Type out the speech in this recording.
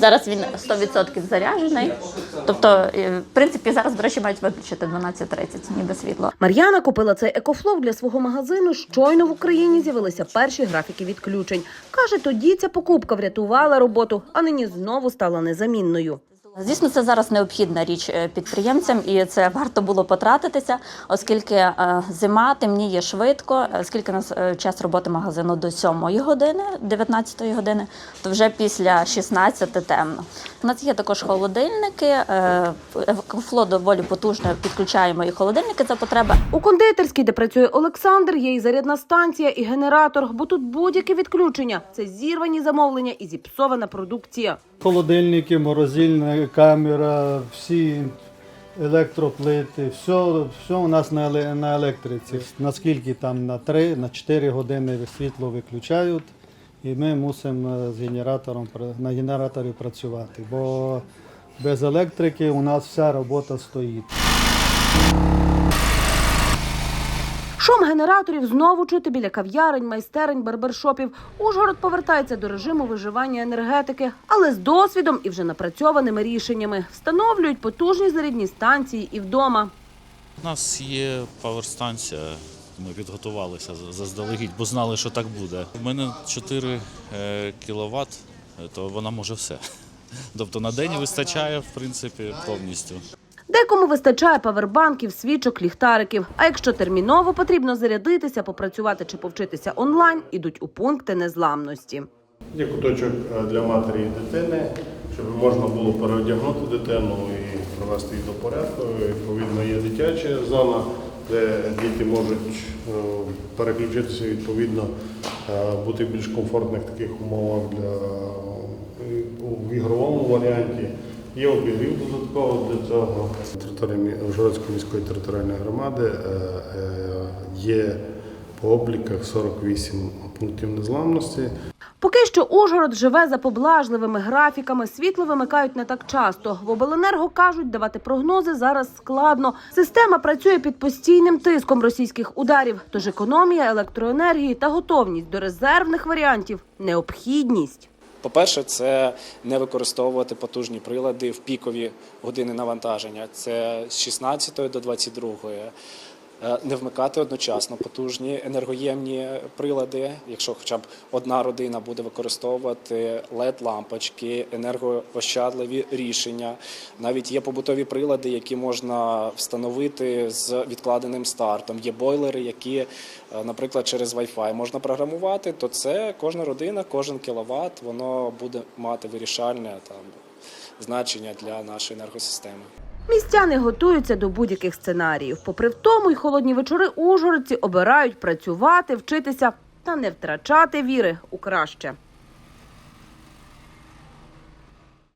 Зараз він 100% заряджений. Тобто, е, в принципі, зараз, до речі, мають виключити 12.30, ніби світло. Мар'яна купила цей екофлоу для свого магазину. Щойно в Україні з'явилися перші графіки відключень. Каже, тоді ця покупка врятувала роботу, а нині знову стала незамінною. Звісно, це зараз необхідна річ е, підприємцям, і це варто було потратитися, оскільки е, зима темніє швидко, оскільки у нас е, час роботи магазину до 7 години, 19 години, то вже після 16 темно. У нас є також холодильники. Фло доволі потужно підключаємо і холодильники за потреби. У кондитерській, де працює Олександр, є і зарядна станція, і генератор, бо тут будь-яке відключення це зірвані замовлення і зіпсована продукція. Холодильники, морозильна камера, всі електроплити, все, все у нас на, на електриці. Наскільки там на 3, на 4 години світло виключають, і ми мусимо з генератором на генераторі працювати, бо без електрики у нас вся робота стоїть. Шум генераторів знову чути біля кав'ярень, майстерень, барбершопів. Ужгород повертається до режиму виживання енергетики, але з досвідом і вже напрацьованими рішеннями встановлюють потужні зарядні станції і вдома. У нас є паверстанція. Ми підготувалися заздалегідь, бо знали, що так буде. У мене 4 кВт, то вона може все. Тобто на день вистачає, в принципі, повністю. Декому вистачає павербанків, свічок, ліхтариків. А якщо терміново потрібно зарядитися, попрацювати чи повчитися онлайн, ідуть у пункти незламності. Є куточок е, для матері і дитини, щоб можна було переодягнути дитину і привести її до порядку. Відповідно, є дитяча зона, де діти можуть е, переключитися відповідно, е, бути в більш комфортних таких умовах для у ігровому варіанті. Є обігрів додатково для цього. На території Ужгородської міської територіальної громади е, е, є по обліках 48 пунктів незламності. Поки що Ужгород живе за поблажливими графіками. Світло вимикають не так часто. В обленерго кажуть, давати прогнози зараз складно. Система працює під постійним тиском російських ударів. Тож економія електроенергії та готовність до резервних варіантів необхідність. По-перше, це не використовувати потужні прилади в пікові години навантаження. Це з 16 до 22. Е, Не вмикати одночасно потужні енергоємні прилади. Якщо хоча б одна родина буде використовувати led лампочки енергоощадливі рішення. Навіть є побутові прилади, які можна встановити з відкладеним стартом. Є бойлери, які, е, наприклад, через Wi-Fi можна програмувати. То це кожна родина, кожен кіловат, воно буде мати вирішальне там значення для нашої енергосистеми. Містяни готуються до будь-яких сценаріїв. Попри в тому, й холодні вечори ужгородці обирають працювати, вчитися та не втрачати віри у краще.